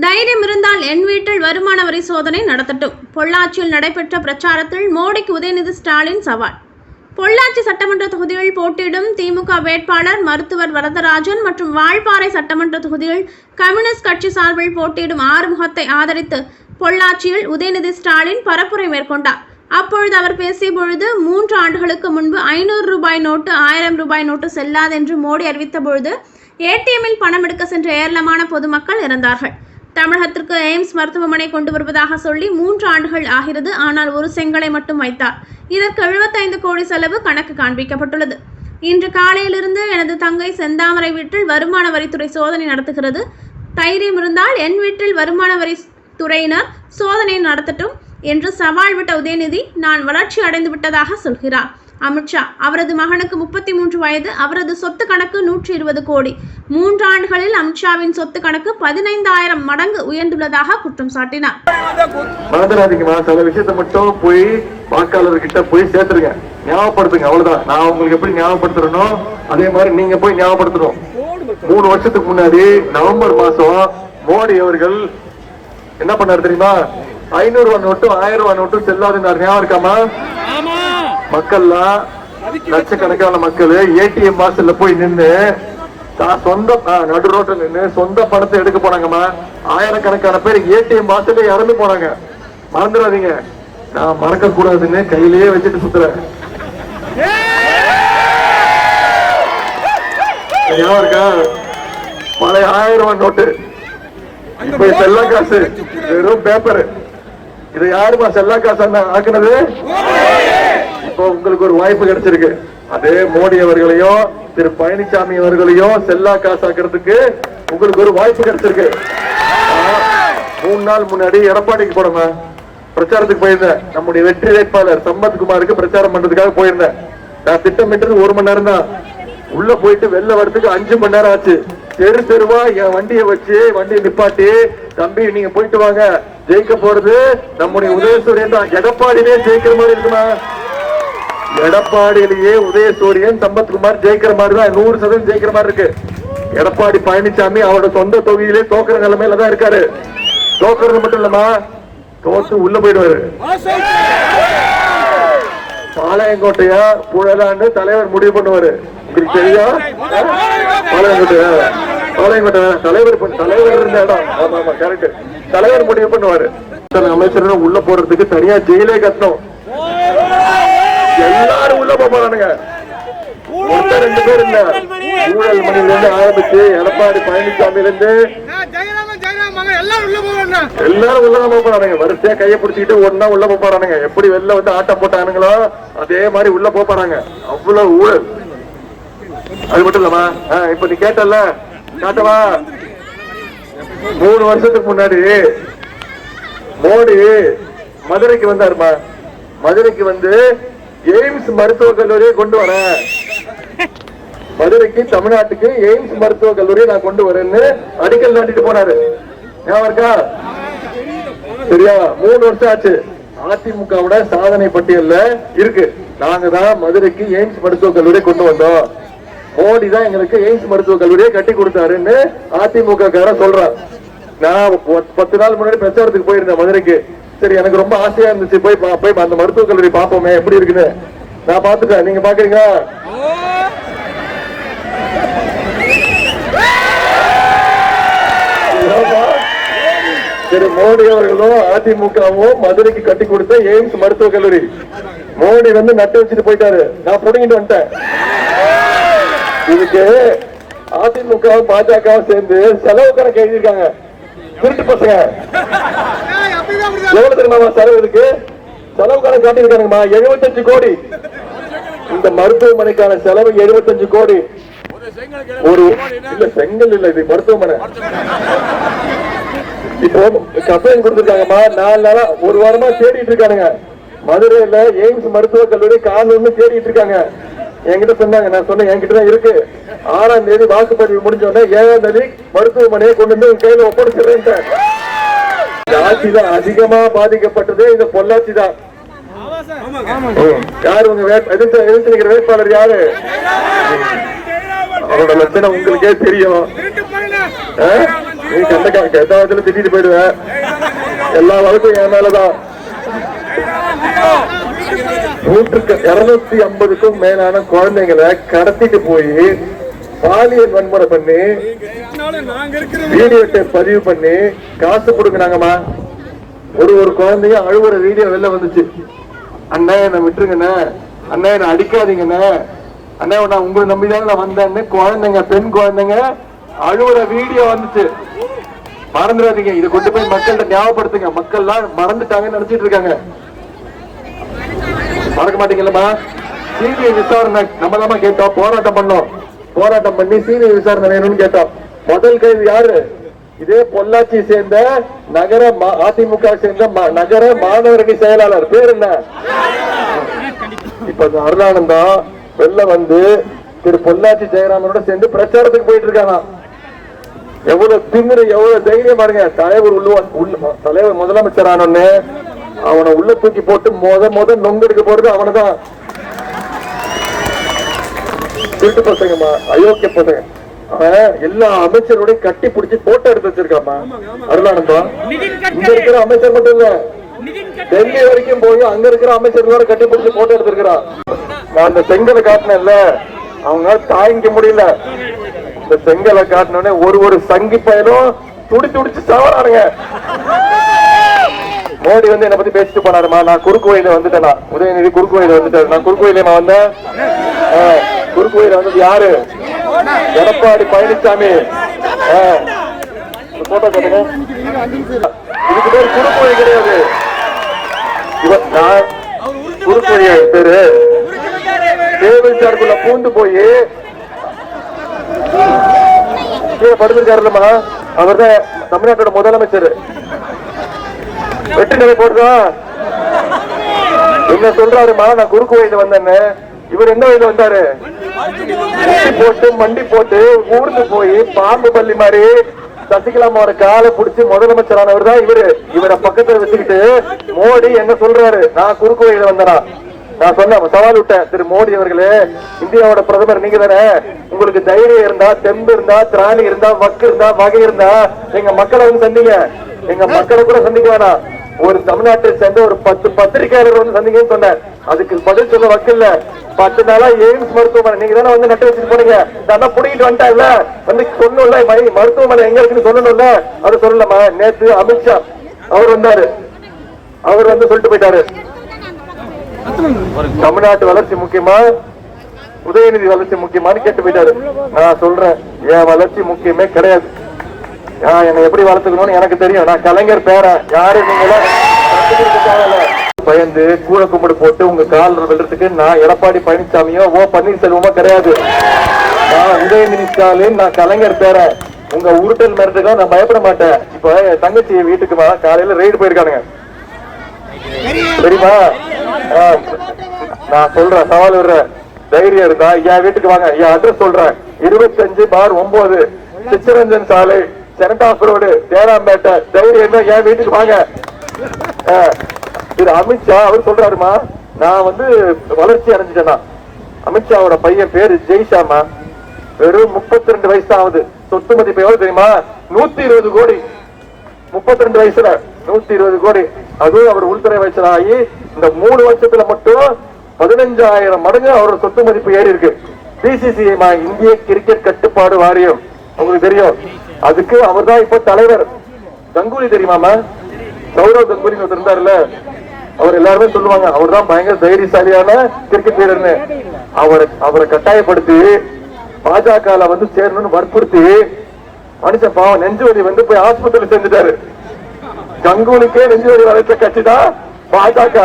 தைரியம் இருந்தால் என் வீட்டில் வருமான வரி சோதனை நடத்தட்டும். பொள்ளாச்சியில் நடைபெற்ற பிரச்சாரத்தில் மோடிக்கு உதயநிதி ஸ்டாலின் சவால். பொள்ளாச்சி சட்டமன்ற தொகுதியில் போட்டியிடும் திமுக வேட்பாளர் மருத்துவர் வரதராஜன் மற்றும் வால்பாறை சட்டமன்ற தொகுதியில் கம்யூனிஸ்ட் கட்சி சார்பில் போட்டியிடும் ஆறுமுகத்தை ஆதரித்து பொள்ளாச்சியில் உதயநிதி ஸ்டாலின் பரப்புரை மேற்கொண்டார். அப்பொழுது அவர் பேசிய பொழுது மூன்று ஆண்டுகளுக்கு முன்பு ஐநூறு ரூபாய் நோட்டு ஆயிரம் ரூபாய் நோட்டு செல்லாதென்று மோடி அறிவித்த பொழுது ஏடிஎம்மில் பணம் எடுக்க சென்ற ஏராளமான பொதுமக்கள் இறந்தார்கள். தமிழகத்திற்கு எய்ம்ஸ் மருத்துவமனை கொண்டு வருவதாக சொல்லி மூன்று ஆண்டுகள் ஆகிறது. ஆனால் ஒரு செங்கலை மட்டும் வைத்தார். இதற்கு 75 கோடி செலவு கணக்கு காண்பிக்கப்பட்டுள்ளது. இன்று காலையிலிருந்து எனது தங்கை செந்தாமரை வீட்டில் வருமான வரித்துறை சோதனை நடத்துகிறது. தைரியம் இருந்தால் என் வீட்டில் வருமான வரி துறையினர் சோதனை நடத்தட்டும் என்று சவால் விட்ட உதயநிதி நான் வளர்ச்சி அடைந்து விட்டதாக சொல்கிறார். அமித்ஷா அவரது மகனுக்கு முப்பத்தி மூன்று வயது அவரது சொத்து கணக்கு நூற்றி இருபது கோடி. மூன்று ஆண்டுகளில் அமித்ஷாவின் சொத்து கணக்கு பதினைந்தாயிரம் மடங்கு உயர்ந்துள்ளதாக குற்றம் சாட்டினார். மறந்துடாதீங்கம்மா சில விஷயத்தை மட்டும் போய் வாக்காளர்கிட்ட போய் சேர்த்துருங்க. ஞாபகப்படுத்துங்க அவ்வளவுதான். நான் உங்களுக்கு எப்படி ஞாபகப்படுத்துறனோ அதே மாதிரி நீங்க போய் ஞாபகப்படுத்தணும். மூணு வருஷத்துக்கு முன்னாடி நவம்பர் மாசம் மோடி அவர்கள் என்ன பண்ணாரு தெரியுமா? ஐநூறு ரூபாய் நோட்டும் ஆயிரம் ரூபாய் நோட்டும் செல்லாதுன்னாரு ஞாபகம் இருக்காமா மக்கள்லாம் லட்சக்கணக்கான மக்கள் ஏடிஎம் வாசல்ல போய் நின்னு தான் சொந்த நடு ரோட்ல நின்னு சொந்த பணத்தை எடுக்க போனாங்கம்மா. ஆயிரக்கணக்கான பேர் ஏடிஎம் வாசல்ல இறந்து போனாங்க. மறந்துடாதீங்க. நான் மறக்க கூடாதுன்னு கையிலேயே வச்சுட்டு சுத்துறேன். இருக்கா? பழைய ஆயிரம் ரூபாய் நோட்டு. இப்ப செல்லா காசு வெறும் பேப்பர். இது யாருமா செல்லா காசு ஆக்குனது இப்போ உங்களுக்கு ஒரு வாய்ப்பு கிடைச்சிருக்கு. அதே மோடி அவர்களையும் திரு பழனிசாமி அவர்களையும் செல்லா காசாக்குறதுக்கு உங்களுக்கு ஒரு வாய்ப்பு கிடைச்சிருக்கு. மூணு நாள் முன்னாடி எடப்பாடிக்கு போனோமா? பிரச்சாரத்துக்கு போயிருந்தேன். நம்முடைய வெற்றி வேட்பாளர் சம்பத்குமாருக்கு பிரச்சாரம் பண்றதுக்காக போயிருந்தேன். நான் திட்டமிட்டது ஒரு மணி நேரம் தான். உள்ள போயிட்டு வெளில வரதுக்கு அஞ்சு மணி நேரம் ஆச்சு. தெரு தெருவா என் வண்டியை வச்சு வண்டியை நிப்பாட்டி தம்பி நீங்க போயிட்டு வாங்க. ஜெயிக்க போறது நம்முடைய உதயசூரியன் தான். எடப்பாடியிலே ஜெயிக்கிற மாதிரி இருக்குமா? எடப்பாடியிலேயே உதயசூரியன் சம்பத்குமார் ஜெயிக்கிற மாதிரி தான் நூறு சதவீதம் ஜெயிக்கிற மாதிரி இருக்கு. எடப்பாடி பழனிசாமி அவரோட சொந்த தொகுதியிலே தோக்கிற நிலைமையில தான் இருக்காரு. தோக்குறது மட்டும் இல்லமா தோத்து உள்ள போயிடுவாரு. பாளையங்கோட்டையா புழலாண்டு தலைவர் முடிவு பண்ணுவாரு. உங்களுக்கு தெரியா பாளையங்கோட்டையா? பாளையங்கோட்டை தலைவர் தலைவர் இருந்த இடம். ஆமா ஆமா கரெக்ட் தலைவர் முடிவு பண்ணுவாரு. அமைச்சர் உள்ள போறதுக்கு தனியா ஜெயிலே கட்டணும். எல்லாரும் உள்ள போறானுங்க. ஒருத்தர் ரெண்டு பேர் இல்ல ஊழல் மணில இருந்து ஆரம்பிச்சு எடப்பாடி பழனிசாமில இருந்து எல்லாரும் உள்ள போறானுங்க. வரிசையா கையை பிடிச்சிக்கிட்டு ஒன்னா உள்ள போறானுங்க. எப்படி வெளில வந்து ஆட்டம் போட்டானுங்களோ அதே மாதிரி உள்ள போறாங்க. அவ்வளவு ஊழல். அது மட்டும் இல்லமா இப்ப நீ கேட்டல காட்டவா மூணு வருஷத்துக்கு முன்னாடி மோடி மதுரைக்கு வந்தாருமா? மதுரைக்கு வந்து எய்ம்ஸ் மருத்துவக் கல்லூரியை கொண்டு வரேன் மதுரைக்கு தமிழ்நாட்டுக்கு எய்ம்ஸ் மருத்துவக் கல்லூரியை நான் கொண்டு வரேன்னு அடிக்கல் நாட்டிட்டு போனாரு. ஞாபகம் இருக்கா? சரியா? மூணு வருஷம் ஆச்சு. அதிமுகவோட சாதனை பட்டியல்ல இருக்கு. நாங்க தான் மதுரைக்கு எய்ம்ஸ் மருத்துவக் கல்லூரியை கொண்டு வந்தோம். மோடி தான் எங்களுக்கு எய்ம்ஸ் மருத்துவக் கல்லூரியை கட்டி கொடுத்தாருன்னு அதிமுக காரன் சொல்றான். நான் பத்து நாள் முன்னாடி பிரச்சாரத்துக்கு போயிருந்தேன் மதுரைக்கு. சரி எனக்கு ரொம்ப ஆசையா இருந்துச்சு. போய் பா- போய் அந்த மருத்துவக் கல்லூரி பாப்போமே எப்படி இருக்குன்னு. நான் பாத்துட்டேன் நீங்க பாக்குறீங்களா திரு மோடி அவர்களும் அதிமுகவும் மதுரைக்கு கட்டி கொடுத்த எய்ம்ஸ் மருத்துவக் கல்லூரி. மோடி வந்து நட்டு வச்சுட்டு போயிட்டாரு. நான் புடுங்கிட்டு வந்துட்டேன். இதுக்கு அதிமுகவும் பாஜகவும் சேர்ந்து செலவு கணக்கு எழுதியிருக்காங்க. திருட்டு பசங்க. எவ்வளவு தெரியுமா செலவு இருக்கு? செலவு கணக்கு காட்டியிருக்காங்கம்மா எழுபத்தஞ்சு கோடி. இந்த மருத்துவமனைக்கான செலவு எழுபத்தஞ்சு கோடி. ஒரு இல்ல செங்கல் இல்ல இது மருத்துவமனை. இப்போ கம்ப்ளைண்ட் கொடுத்திருக்காங்கம்மா நாலு நாளா ஒரு வாரமா தேடிட்டு இருக்கானுங்க. மதுரையில எய்ம்ஸ் மருத்துவக் கல்லூரி காலூர்னு தேடிட்டு இருக்காங்க. என்கிட்ட சொன்னாங்க நான் சொன்னேன் என்கிட்ட தான் இருக்கு. ஆறாம் தேதி வாக்குப்பதிவு முடிஞ்ச உடனே ஏழாம் தேதி மருத்துவமனையை கொண்டு வந்து உங்க கையில ஒப்படைச்சிடுறேன் தான் அதிகமா பாதிக்கப்பட்டது இந்த பொள்ளாச்சி தான் யாரு உங்க எதிர்த்து எதிர்த்து நிக்கிற வேட்பாளர் யாரு? அவரோட லட்சணம் உங்களுக்கே தெரியும்? நீ கண்ட கெட்ட வாரத்துல திட்டிட்டு போயிடுவ. எல்லா வழக்கும் என் மேலதான். நூற்றுக்கு இருநூத்தி ஐம்பதுக்கும் மேலான குழந்தைங்களை கடத்திட்டு போய் பாலியல் வன்முறை பண்ணி இருக்கிற வீடியோ டேப் பதிவு பண்ணி காசு கொடுக்குறாங்கம்மா. ஒரு ஒரு குழந்தைய அழுவுற வீடியோ வெளில வந்துச்சு. அண்ணா என்னை விட்டுருங்கண்ணே. அண்ணா என்னை அடிக்காதீங்கண்ணே. அண்ணா நான் உங்களை நம்பிதானே நான் வந்தேன்னு குழந்தைங்க பெண் குழந்தைங்க அழுவுற வீடியோ வந்துச்சு. மறந்துடாதீங்க. இதை கொண்டு போய் மக்கள்கிட்ட ஞாபகப்படுத்துங்க. மக்கள்லாம் மறந்துட்டாங்கன்னு நினைச்சிட்டு இருக்காங்க. மறக்க மாட்டீங்களா சிபிஐ விசாரணை நம்ம தான் கேட்டோம். போராட்டம் பண்ணோம். போராட்டம் பண்ணி சீனியர் விசாரணை வேணும்னு கேட்டோம். முதல் கைது யாரு? இதே பொள்ளாச்சி சேர்ந்த நகர மா- அதிமுக சேர்ந்த நகர மாணவரணி செயலாளர். பேர் என்ன? இப்ப அருணானந்தம் அருளானந்தம் வெளில வந்து திரு பொள்ளாச்சி ஜெயராமனோட சேர்ந்து பிரச்சாரத்துக்கு போயிட்டு இருக்கானா? எவ்வளவு திமிரு எவ்வளவு தைரியம் பாருங்க. தலைவர் உள்ள உள்ள தலைவர் முதலமைச்சர் ஆனோன்னு அவனை உள்ள தூக்கி போட்டு மொத மொத நொங்கெடுக்க போறது அவனதான். திருட்டு பசங்கம்மா அயோக்கிய பசங்க. எல்லா அமைச்சரோடையும் கட்டி பிடிச்சி போட்டோ எடுத்து வச்சிருக்காமா அருளானந்தம் இங்க இருக்கிற அமைச்சர் மட்டும் இல்ல. டெல்லி வரைக்கும் போய் அங்க இருக்கிற அமைச்சர்களோட கட்டி பிடிச்சி போட்டோ எடுத்திருக்கிறான் நான் அந்த செங்கலை காட்டினேன்ல. அவங்க தாங்கிக்க முடியல. இந்த செங்கலை காட்டினோடனே ஒரு ஒரு சங்கி பயலும் துடி துடிச்சு சாவறானுங்க. மோடி வந்து என்ன பத்தி பேசிட்டு போனாருமா? நான் குறுக்கு வழியில வந்துட்டேனா. உதயநிதி குறுக்கு வழியில வந்துட்டாரு. நான் குறுக்கு வழியில வந்தேன். ஆ, குறுக்கு வழியில வந்தது யாரு? எடப்பாடி பழனிசாமி போட்டோ கேட்டுங்க இதுக்கு பேர் குறுக்கு வழி கிடையாது. இவர் நான் குறுக்கு வழி பேரு. டேபிள் சேர்க்குள்ள பூந்து போய் கீழே படுத்திருக்காருல்லம்மா அவர் தான் தமிழ்நாட்டோட முதலமைச்சர். வெற்றி நிலை போடுதா என்ன சொல்றாருமா நான் குறுக்கு வயது வந்தேன்னு. இவர் எந்த வயது வந்தாரு? போட்டு மண்டி போட்டு ஊர்ந்து போய் பாம்பு பள்ளி மாதிரி சசிகலா ஒரு காலை பிடிச்சி முதலமைச்சரானவர் தான் இவரு. இவரை பக்கத்துல வச்சுக்கிட்டு மோடி என்ன சொல்றாரு? நான் குறுக்கு வழியில வந்தனா. நான் சொன்னேன் சவால் விட்டேன் திரு மோடி அவர்களே இந்தியாவோட பிரதமர் நீங்க தானே? உங்களுக்கு தைரியம் இருந்தா தெம்பு இருந்தா திராணி இருந்தா வக்கு இருந்தா வகை இருந்தா எங்க மக்களை வந்து சந்திங்க. எங்க மக்களை கூட சந்திக்க வேணாம். ஒரு தமிழ்நாட்டை சேர்ந்த ஒரு பத்து பத்திரிகையாளர் வந்து சந்திங்கன்னு சொன்னேன். அதுக்கு பதில் சொல்ல வக்கில்ல. பத்து நாளா எய்ம்ஸ் மருத்துவமனை. நீங்க தானே வந்து நட்டு வச்சுட்டு போனீங்க. நான் புடிக்கிட்டு வந்துட்டேன்ல. வந்து சொல்லணும்ல மை- மருத்துவமனை எங்க இருக்குன்னு சொல்லணும்ல அது சொல்லலமா நேத்து அமித்ஷா அவர் வந்தாரு. அவர் வந்து சொல்லிட்டு போயிட்டாரு. தமிழ்நாட்டு வளர்ச்சி முக்கியமா? உதயநிதி வளர்ச்சி முக்கியமான்னு கேட்டு போயிட்டாரு. நான் சொல்றேன் என் வளர்ச்சி முக்கியமே கிடையாது. என்னை எப்படி வளர்த்துக்கணும்னு எனக்கு தெரியும். நான் கலைஞர் பேரன். யாரு நீங்களும் பயந்து கூழ கும்பிடு போட்டு உங்க கால் விழுறதுக்கு நான் எடப்பாடி பழனிசாமியோ ஓ பன்னீர்செல்வமோ கிடையாது. நான் உதயநிதி ஸ்டாலின் நான் கலைஞர் பேரன் உங்க உருட்டல் மிரட்டுக்கெல்லாம் நான் பயப்பட மாட்டேன். இப்ப என் தங்கச்சி வீட்டுக்குமா காலையில ரெய்டு போயிருக்கானுங்க. தெரியுமா? நான் சொல்றேன் சவால் விடுறேன். தைரியம் இருந்தா என் வீட்டுக்கு வாங்க. என் அட்ரஸ் சொல்றேன். இருபத்தஞ்சு பார் ஒன்பது சிச்சரஞ்சன் சாலை செனட்டாஸ் ரோடு தேராம்பேட்டை தைரியம் இருந்தா என் வீட்டுக்கு வாங்க. திரு அமித்ஷா அவர் சொல்றாருமா? நான் வந்து வளர்ச்சி அடைஞ்சிட்டேன்னா. அமித்ஷாவோட பையன் பேரு ஜெய்ஷாமா வெறும் முப்பத்தி ரெண்டு வயசு தான் ஆகுது சொத்து மதிப்பு எவ்வளவு தெரியுமா? நூத்தி இருபது கோடி. முப்பத்தி ரெண்டு வயசுல நூத்தி இருபது கோடி. அதுவும் அவர் உள்துறை அமைச்சராகி இந்த மூணு வருஷத்துல மட்டும் பதினஞ்சாயிரம் மடங்கு அவரோட சொத்து மதிப்பு ஏறி இருக்கு. பிசிசிஐ இந்திய கிரிக்கெட் கட்டுப்பாடு வாரியம். உங்களுக்கு தெரியும். அதுக்கு அவர் தான் இப்ப தலைவர். கங்குலி தெரியுமாமா சௌரவ் கங்குலி ஒருத்தர் இருந்தார்ல அவர் எல்லாருமே சொல்லுவாங்க அவர் தான் பயங்கர தைரியசாலியான கிரிக்கெட் வீரர்னு. அவரை அவரை கட்டாயப்படுத்தி பாஜக வந்து சேரணும்னு வற்புறுத்தி மனுஷன் பாவம் நெஞ்சுவலி வந்து போய் ஆஸ்பத்திரி செஞ்சுட்டாரு கங்குலிக்கே நெஞ்சு வளர்த்த கட்சி தான் பாஜக.